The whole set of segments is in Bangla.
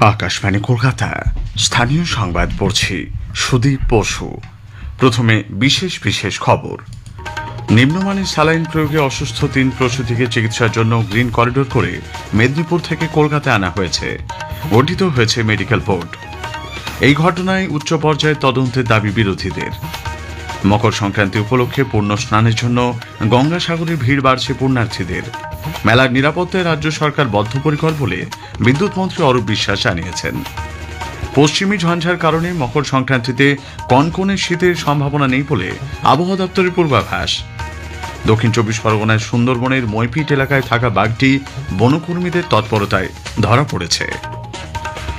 আকাশবাণী কলকাতা। স্থানীয় সংবাদ পড়ছি সুদীপ বসু। প্রথমে বিশেষ বিশেষ খবর। নিম্নমানের স্যালাইন প্রয়োগে অসুস্থ তিন প্রসূতিকে চিকিৎসার জন্য গ্রিন করিডোর করে মেদিনীপুর থেকে কলকাতায় আনা হয়েছে। গঠিত হয়েছে মেডিকেল বোর্ড। এই ঘটনায় উচ্চ পর্যায়ে তদন্তের দাবি বিরোধীদের। মকর সংক্রান্তি উপলক্ষে পূর্ণ স্নানের জন্য গঙ্গাসাগরে ভিড় বাড়ছে পুণ্যার্থীদের। মেলার নিরাপত্তায় রাজ্য সরকার বদ্ধপরিকর বলে বিদ্যুৎ মন্ত্রী অরূপ বিশ্বাস জানিয়েছেন। পশ্চিমী ঝঞ্ঝার কারণে মকর সংক্রান্তিতে কনকনে শীতের সম্ভাবনা নেই বলে আবহাওয়া দপ্তরের পূর্বাভাস। দক্ষিণ চব্বিশ পরগনায় সুন্দরবনের মৈপিট এলাকায় থাকা বাঘটি বনকর্মীদের তৎপরতায় ধরা পড়েছে।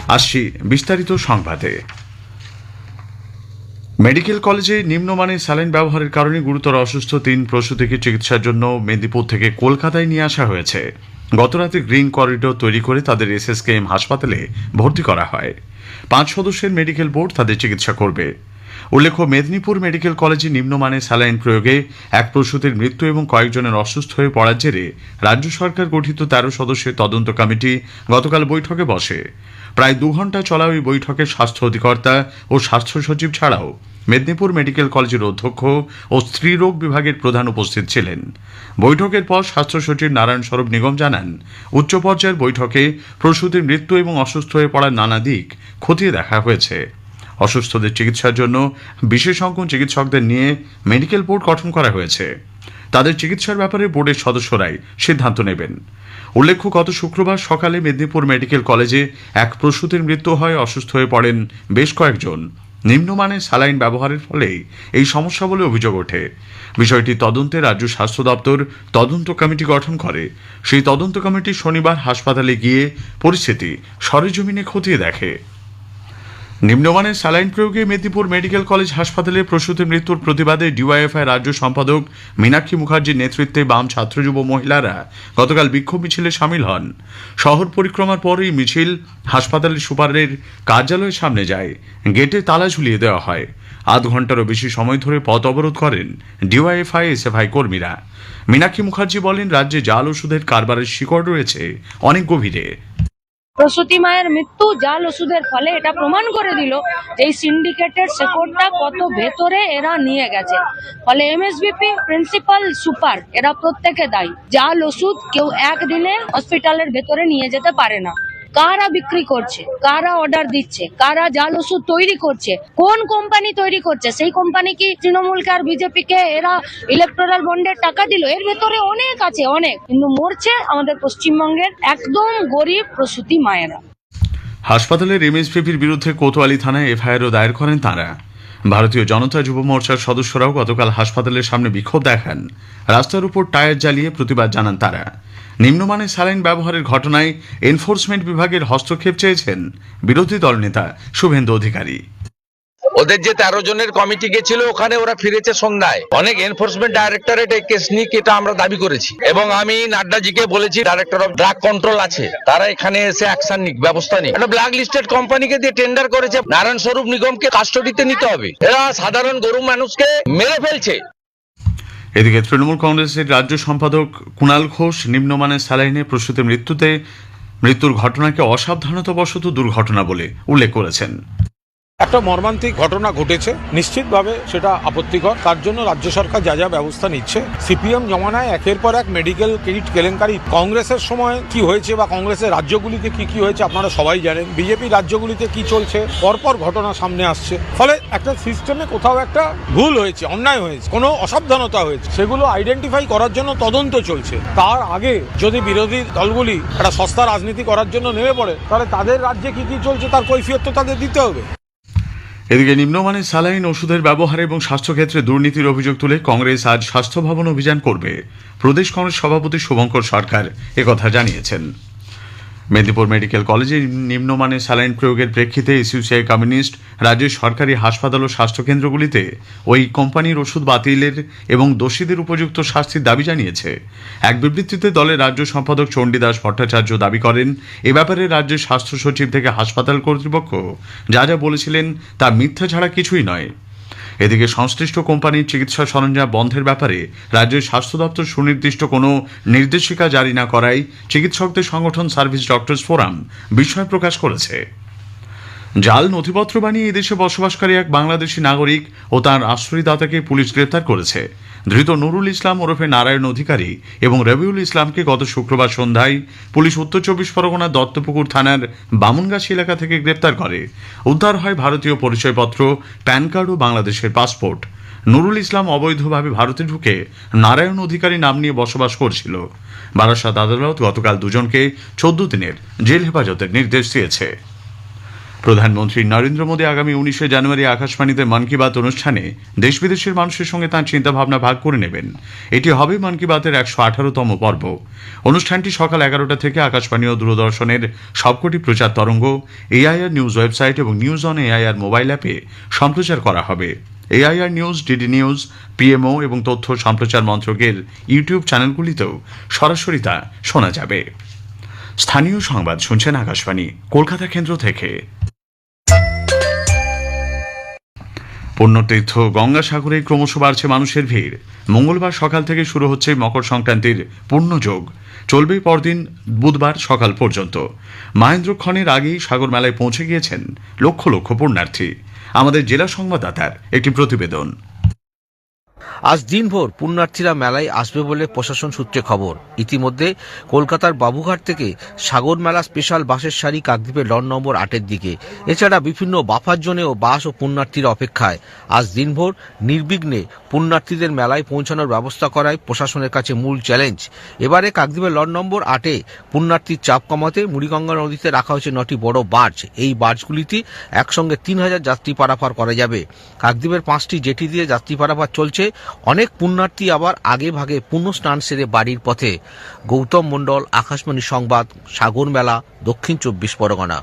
আসছি বিস্তারিত সংবাদে। মেডিকেল কলেজে নিম্নমানের স্যালাইন ব্যবহারের কারণে গুরুতর অসুস্থ তিন প্রসূতিকে চিকিৎসার জন্য মেদিনীপুর থেকে কলকাতায় নিয়ে আসা হয়েছে। গতরাতে গ্রিন করিডোর তৈরি করে তাদের এসএসকেএম হাসপাতালে ভর্তি করা হয়। পাঁচ সদস্যের মেডিকেল বোর্ড তাদের চিকিৎসা করবে। উল্লেখ্য, মেদিনীপুর মেডিকেল কলেজে নিম্নমানের স্যালাইন প্রয়োগে এক প্রসূতির মৃত্যু এবং কয়েকজনের অসুস্থ হয়ে পড়ার জেরে রাজ্য সরকার গঠিত তেরো সদস্যের তদন্ত কমিটি গতকাল বৈঠকে বসে। প্রায় দু ঘণ্টা চলা ওই বৈঠকে স্বাস্থ্য অধিকর্তা ও স্বাস্থ্য সচিব ছাড়াও মেদিনীপুর মেডিকেল কলেজের অধ্যক্ষ ও স্ত্রীরোগ বিভাগের প্রধান উপস্থিত ছিলেন। বৈঠকের পর স্বাস্থ্য সচিব নারায়ণ স্বরূপ নিগম জানান, উচ্চ পর্যায়ের বৈঠকে প্রসূতির মৃত্যু এবং অসুস্থ হয়ে পড়ার নানা দিক খতিয়ে দেখা হয়েছে। অসুস্থদের চিকিৎসার জন্য বিশেষজ্ঞ চিকিৎসকদের নিয়ে মেডিকেল বোর্ড গঠন করা হয়েছে। তাদের চিকিৎসার ব্যাপারে বোর্ডের সদস্যরাই সিদ্ধান্ত নেবেন। উল্লেখ্য, গত শুক্রবার সকালে মেদিনীপুর মেডিকেল কলেজে এক প্রসূতির মৃত্যু হয়, অসুস্থ হয়ে পড়েন বেশ কয়েকজন। নিম্নমানের স্যালাইন ব্যবহারের ফলেই এই সমস্যা বলে অভিযোগ ওঠে। বিষয়টি তদন্তে রাজ্য স্বাস্থ্য দপ্তর তদন্ত কমিটি গঠন করে। সেই তদন্ত কমিটি শনিবার হাসপাতালে গিয়ে পরিস্থিতি সরেজমিনে খতিয়ে দেখে। নিম্নমানের স্যালাইন প্রয়োগে মেদিনীপুর মেডিকেল কলেজ হাসপাতালে প্রসূতির মৃত্যুর প্রতিবাদে ডিওয়াইএফআই রাজ্য সম্পাদক মীনাক্ষী মুখার্জির নেতৃত্বে বাম ছাত্র যুব মহিলারা গতকাল বিক্ষোভ মিছিলে সামিল হন। শহর পরিক্রমার পরই মিছিল হাসপাতালের সুপারের কার্যালয়ের সামনে যায়। গেটে তালা ঝুলিয়ে দেওয়া হয়। আধ ঘন্টারও বেশি সময় ধরে পথ অবরোধ করেন ডিওয়াইএফআই এসএফআই কর্মীরা। মীনাক্ষী মুখার্জি বলেন, রাজ্যে জাল ওষুধের কারবারের শিকড় রয়েছে, অনেক গভীরে। প্রসূতি মায়ের মৃত্যু, জাল ওষুধের ফলে এটা প্রমাণ করে দিল যে এই সিন্ডিকেটের শেকড়টা কত ভেতরে এরা নিয়ে গেছে। ফলে এমএসবিপি প্রিন্সিপাল সুপার, এরা প্রত্যেকে দায়ী। জাল ওষুধ কেউ একদিনে হসপিটালের ভেতরে নিয়ে যেতে পারে না। কারা বিক্রি করছে? কারা অর্ডার দিচ্ছে? কারা জাল ওষুধ তৈরি করছে? কোন কোম্পানি তৈরি করছে? সেই কোম্পানি কি তৃণমূলকে আর বিজেপিকে এরা ইলেকট্রাল বন্ডের টাকা দিল? এর ভেতরে অনেক আছে, অনেক। কিন্তু মরছে আমাদের পশ্চিমবঙ্গের একদম গরিব প্রসূতি মায়েরা। হাসপাতালের এমএসপিপির বিরুদ্ধে কোতোয়ালি থানায় এফআইআরও দায়ের করেন তাঁরা। ভারতীয় জনতা যুব মোর্চার সদস্যরাও গতকাল হাসপাতালের সামনে বিক্ষোভ দেখান। রাস্তার উপর টায়ার জ্বালিয়ে প্রতিবাদ জানান তারা। নিম্নমানের স্যালাইন ব্যবহারের ঘটনায় এনফোর্সমেন্ট বিভাগের হস্তক্ষেপ চেয়েছেন বিরোধী দলনেতা শুভেন্দু অধিকারী। ওদের যে তেরো জনের কমিটি গেছিল, ওখানে ওরা ফিরেছে সন্ধ্যায়। অনেক এনফোর্সমেন্ট ডাইরেক্টরেট এই কেস নিক এটা আমরা দাবি করেছি। এবং আমি নাড্ডাজিকে বলেছি ডাইরেক্টর অফ ড্রাগ কন্ট্রোল আছে, তারা এখানে এসে অ্যাকশন নিক, ব্যবস্থা নিক। একটা ব্ল্যাক লিস্টেড কোম্পানিকে দিয়ে টেন্ডার করেছে, নারায়ণ স্বরূপ নিগমকে কাস্টডিতে নিতে হবে। এরা সাধারণ গরু মানুষকে মেরে ফেলছে। এদিকে তৃণমূল কংগ্রেসের রাজ্য সম্পাদক কুণাল ঘোষ নিম্নমানের স্যালাইনে প্রসূতির মৃত্যুতে মৃত্যুর ঘটনাকে অসাবধানতাবশত দুর্ঘটনা বলে উল্লেখ করেছেন। একটা মর্মান্তিক ঘটনা ঘটেছে। নিশ্চিতভাবে সেটা আপত্তিকর। তার জন্য রাজ্য সরকার যা যা ব্যবস্থা নিচ্ছে, সিপিএম জমানায় একের পর এক মেডিকেল কিট কেলেঙ্কারি। কংগ্রেসের সময় কি হয়েছে বা কংগ্রেসের রাজ্যগুলিতে কি কি হয়েছে আপনারা সবাই জানেন। বিজেপি রাজ্যগুলিতে কি চলছে, পরপর ঘটনা সামনে আসছে। ফলে একটা সিস্টেমে কোথাও একটা ভুল হয়েছে, অন্যায় হয়েছে, কোনো অসাবধানতা হয়েছে। সেগুলো আইডেন্টিফাই করার জন্য তদন্ত চলছে। তার আগে যদি বিরোধী দলগুলি একটা সস্তা রাজনীতি করার জন্য নেমে পড়ে, তাহলে তাদের রাজ্যে কি কি চলছে, তার কৈফিয়ত তো তাদের দিতে হবে। এদিকে নিম্নমানের সালাইন ওষুধের ব্যবহার এবং স্বাস্থ্যক্ষেত্রে দুর্নীতির অভিযোগ তুলে কংগ্রেস আজ স্বাস্থ্য ভবন অভিযান করবে। প্রদেশ কংগ্রেস সভাপতি শুভঙ্কর সরকার একথা জানিয়েছেন। মেদিনীপুর মেডিকেল কলেজে নিম্নমানের স্যালাইন প্রয়োগের প্রেক্ষিতে এসইউসিআই কমিউনিস্ট রাজ্যের সরকারি হাসপাতাল ও স্বাস্থ্যকেন্দ্রগুলিতে ওই কোম্পানির ওষুধ বাতিলের এবং দোষীদের উপযুক্ত শাস্তির দাবি জানিয়েছে। এক বিবৃতিতে দলের রাজ্য সম্পাদক চণ্ডীদাস ভট্টাচার্য দাবি করেন, এ ব্যাপারে রাজ্যের স্বাস্থ্য সচিব থেকে হাসপাতাল কর্তৃপক্ষ যা যা বলেছিলেন তা মিথ্যা ছাড়া কিছুই নয়। এদিকে সংশ্লিষ্ট কোম্পানির চিকিৎসা সরঞ্জাম বন্ধের ব্যাপারে রাজ্যের স্বাস্থ্য দপ্তর সুনির্দিষ্ট কোনো নির্দেশিকা জারি না করায় চিকিৎসকদের সংগঠন সার্ভিস ডক্টরস ফোরাম বিস্ময় প্রকাশ করেছে। জাল নথিপত্র বানিয়ে এদেশে বসবাসকারী এক বাংলাদেশি নাগরিক ও তার আশ্রয়দাতাকে পুলিশ গ্রেপ্তার করেছে। ধৃত নুরুল ইসলাম ওরফে নারায়ণ অধিকারী এবং রবিউল ইসলামকে গত শুক্রবার সন্ধ্যায় পুলিশ উত্তর চব্বিশ পরগনার দত্তপুকুর থানার বামুনগাছি এলাকা থেকে গ্রেপ্তার করে। উদ্ধার হয় ভারতীয় পরিচয়পত্র, প্যান কার্ড ও বাংলাদেশের পাসপোর্ট। নুরুল ইসলাম অবৈধভাবে ভারতে ঢুকে নারায়ণ অধিকারী নাম নিয়ে বসবাস করছিল। বারাসাত আদালত গতকাল দুজনকে চোদ্দ দিনের জেল হেফাজতের নির্দেশ দিয়েছে। প্রধানমন্ত্রী নরেন্দ্র মোদী আগামী উনিশে জানুয়ারি আকাশবাণীতে মন কি বাত অনুষ্ঠানে দেশ বিদেশের মানুষের সঙ্গে তাঁর চিন্তাভাবনা ভাগ করে নেবেন। এটি হবে মন কি বাতের একশো আঠারোতম পর্ব। অনুষ্ঠানটি সকাল এগারোটা থেকে আকাশবাণী ও দূরদর্শনের সবকটি প্রচার তরঙ্গ, এআইআর নিউজ ওয়েবসাইট এবং নিউজ অন এআইআর মোবাইল অ্যাপে সম্প্রচার করা হবে। AIR news, DD news, PMO এবং তথ্য সম্প্রচার মন্ত্রকের ইউটিউব চ্যানেলগুলিতেও সরাসরি তা শোনা যাবে। স্থানীয় সংবাদ শুনছেন আকাশবাণী, কলকাতা কেন্দ্র থেকে। পুণ্যতীর্থ গঙ্গাসাগরে ক্রমশ বাড়ছে মানুষের ভিড়। মঙ্গলবার সকাল থেকে শুরু হচ্ছে মকর সংক্রান্তির পূর্ণযোগ চলবে পরদিন বুধবার সকাল পর্যন্ত। মাহেন্দ্রক্ষণের আগেই সাগর মেলায় পৌঁছে গিয়েছেন লক্ষ লক্ষ পুণ্যার্থী। আমাদের জেলা সংবাদদাতার একটি প্রতিবেদন। আজ দিনভর পুণ্যার্থীরা মেলায় আসবে বলে প্রশাসন সূত্রে খবর। ইতিমধ্যে কলকাতার বাবুঘাট থেকে সাগর মেলা স্পেশাল বাসের সারি কাকদ্বীপের লন নম্বর আটের দিকে। এছাড়া বিভিন্ন বাফার জোনে ও বাস ও পুণ্যার্থীর অপেক্ষায়। আজ দিনভর নির্বিঘ্নে পুণ্যার্থীদের মেলায় পৌঁছানোর ব্যবস্থা করায় প্রশাসনের কাছে মূল চ্যালেঞ্জ। এবারে কাকদ্বীপের লন নম্বর আটে পুণ্যার্থীর চাপ কমাতে মুড়িগঙ্গা নদীতে রাখা হয়েছে নটি বড় বার্জ। এই বার্জগুলিতে একসঙ্গে তিন হাজার যাত্রী পারাপার করা যাবে। কাকদ্বীপের পাঁচটি জেটি দিয়ে যাত্রী পারাপার চলছে। অনেক পুণ্যার্থী আবার আগে ভাগে পুণ্য স্নান সেরে বাড়ির পথে। গৌতম মণ্ডল আকাশবাণী সংবাদ সাগর মেলা দক্ষিণ চব্বিশ পরগনা।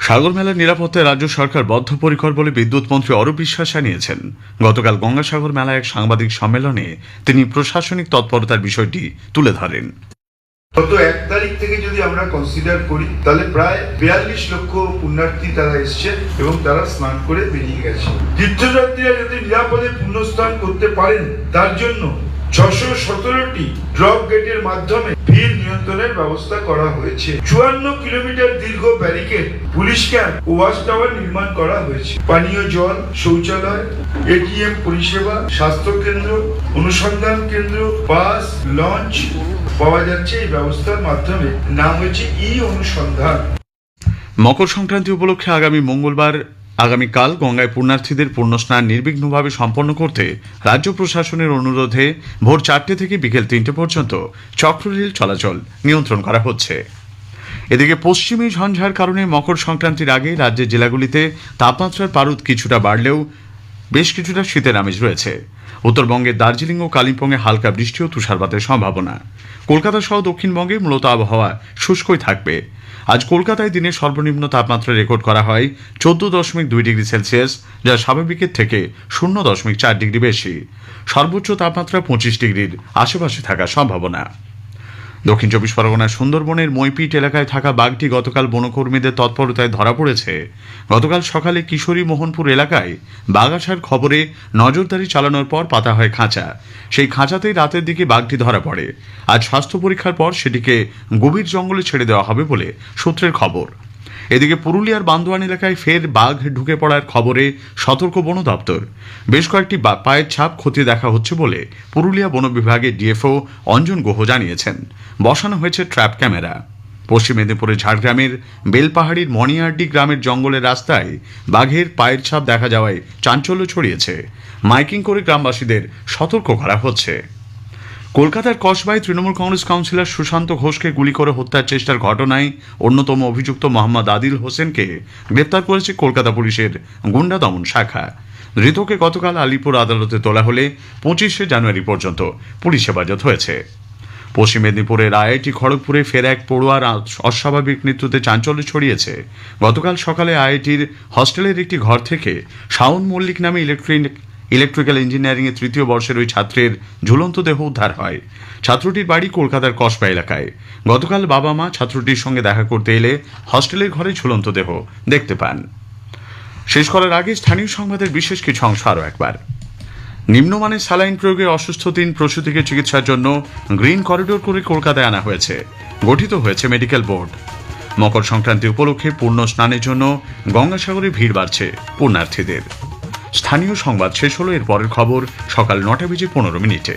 সাগর মেলার নিরাপত্তায় রাজ্য সরকার বদ্ধপরিকর বলে বিদ্যুৎ মন্ত্রী অরূপ বিশ্বাস জানিয়েছেন। গতকাল গঙ্গাসাগর মেলায় এক সাংবাদিক সম্মেলনে তিনি প্রশাসনিক তৎপরতার বিষয়টি তুলে ধরেন। গত এক আমরা কনসিডার করি, তাহলে প্রায় বিয়াল্লিশ লক্ষ পুণ্যার্থী তারা এসছে এবং তারা স্নান করে বেরিয়ে গেছে। তীর্থযাত্রীরা যাতে নিরাপদে পুণ্যস্নান করতে পারেন, তার জন্য ছশো সতেরোটি ড্রপ গেটের মাধ্যমে ভিড় নিয়ন্ত্রণের ব্যবস্থা করা হয়েছে। চুয়ান্ন কিলোমিটার দীর্ঘ ব্যারিকেড পুলিশ ক্যাম্প ও ওয়াচ টাওয়ার নির্মাণ করা হয়েছে। পানীয় জল, শৌচালয় এটিএম পরিষেবা স্বাস্থ্য কেন্দ্র অনুসন্ধান কেন্দ্র, বাস, লঞ্চ পাওয়া যাচ্ছে এই ব্যবস্থার মাধ্যমে। নাম হয়েছে ই অনুসন্ধান। মকর সংক্রান্তি উপলক্ষে আগামী মঙ্গলবার, আগামীকাল গঙ্গায় পুণ্যার্থীদের পুণ্যস্নান নির্বিঘ্নভাবে সম্পন্ন করতে রাজ্য প্রশাসনের অনুরোধে ভোর চারটে থেকে বিকেল তিনটে পর্যন্ত চক্ররেল চলাচল নিয়ন্ত্রণ করা হচ্ছে। এদিকে পশ্চিমী ঝঞ্ঝার কারণে মকর সংক্রান্তির আগে রাজ্যের জেলাগুলিতে তাপমাত্রার পারদ কিছুটা বাড়লেও বেশ কিছুটা শীতের আমেজ রয়েছে। উত্তরবঙ্গের দার্জিলিং ও কালিম্পংয়ে হালকা বৃষ্টি ও তুষারপাতের সম্ভাবনা। কলকাতা সহ দক্ষিণবঙ্গে মূলত আবহাওয়া শুষ্কই থাকবে। আজ কলকাতায় দিনের সর্বনিম্ন তাপমাত্রা রেকর্ড করা হয় চোদ্দ দশমিক দুই ডিগ্রি সেলসিয়াস, যা স্বাভাবিকের থেকে শূন্য দশমিক চার ডিগ্রি বেশি। সর্বোচ্চ তাপমাত্রা পঁচিশ ডিগ্রির আশেপাশে থাকার সম্ভাবনা। দক্ষিণ চব্বিশ পরগনার সুন্দরবনের মইপিট এলাকায় থাকা বাঘটি গতকাল বনকর্মীদের তৎপরতায় ধরা পড়েছে। গতকাল সকালে কিশোরী মোহনপুর এলাকায় বাঘ আসার খবরে নজরদারি চালানোর পর পাতা হয় খাঁচা। সেই খাঁচাতেই রাতের দিকে বাঘটি ধরা পড়ে। আজ স্বাস্থ্য পরীক্ষার পর সেটিকে গভীর জঙ্গলে ছেড়ে দেওয়া হবে বলে সূত্রের খবর। এদিকে পুরুলিয়ার বান্দোয়ান এলাকায় ফের বাঘ ঢুকে পড়ার খবরে সতর্ক বন দপ্তর। বেশ কয়েকটি পায়ের ছাপ খতিয়ে দেখা হচ্ছে বলে পুরুলিয়া বন বিভাগের ডিএফও অঞ্জন গুহ জানিয়েছেন। বসানো হয়েছে ট্র্যাপ ক্যামেরা। পশ্চিম মেদিনীপুরের ঝাড়গ্রামের বেলপাহাড়ির মণিয়ারডি গ্রামের জঙ্গলের রাস্তায় বাঘের পায়ের ছাপ দেখা যাওয়ায় চাঞ্চল্য ছড়িয়েছে। মাইকিং করে গ্রামবাসীদের সতর্ক করা হচ্ছে। কলকাতার কসবায় তৃণমূল কংগ্রেস কাউন্সিলর সুশান্ত ঘোষকে গুলি করে হত্যার চেষ্টার ঘটনায় অন্যতম অভিযুক্ত মোহাম্মদ আদিল হোসেনকে গ্রেপ্তার করেছে কলকাতা পুলিশের গুন্ডা দমন শাখা। ধৃতকে গতকাল আলিপুর আদালতে তোলা হলে পঁচিশে জানুয়ারি পর্যন্ত পুলিশ হেফাজত হয়েছে। পশ্চিম মেদিনীপুরের আইআইটি খড়গপুরে ফের এক পড়ুয়ার অস্বাভাবিক মৃত্যুতে চাঞ্চল্য ছড়িয়েছে। গতকাল সকালে আইআইটির হস্টেলের একটি ঘর থেকে শাওন মল্লিক নামে ইলেকট্রিক ইলেকট্রিক্যাল ইঞ্জিনিয়ারিং এর তৃতীয় বর্ষের ওই ছাত্রের ঝুলন্ত দেহ উদ্ধার হয়। ছাত্রটির বাড়ি কলকাতার কসবা এলাকায়। গতকাল বাবা মা ছাত্রটির সঙ্গে দেখা করতে এলে হস্টেলের ঘরে ঝুলন্ত দেহ দেখতে পান। শেষ করার আগে স্থানীয় সংবাদের বিশেষ কিছু অংশ আরও একবার। নিম্নমানের স্যালাইন প্রয়োগে অসুস্থ তিন প্রসূতিকে চিকিৎসার জন্য গ্রিন করিডোর করে কলকাতায় আনা হয়েছে। গঠিত হয়েছে মেডিকেল বোর্ড। মকর সংক্রান্তি উপলক্ষে পূর্ণ স্নানের জন্য গঙ্গাসাগরে ভিড় বাড়ছে পুণ্যার্থীদের। স্থানীয় সংবাদ শেষ হলো এর পরের খবর সকাল নটা বেজে পনেরো মিনিটে।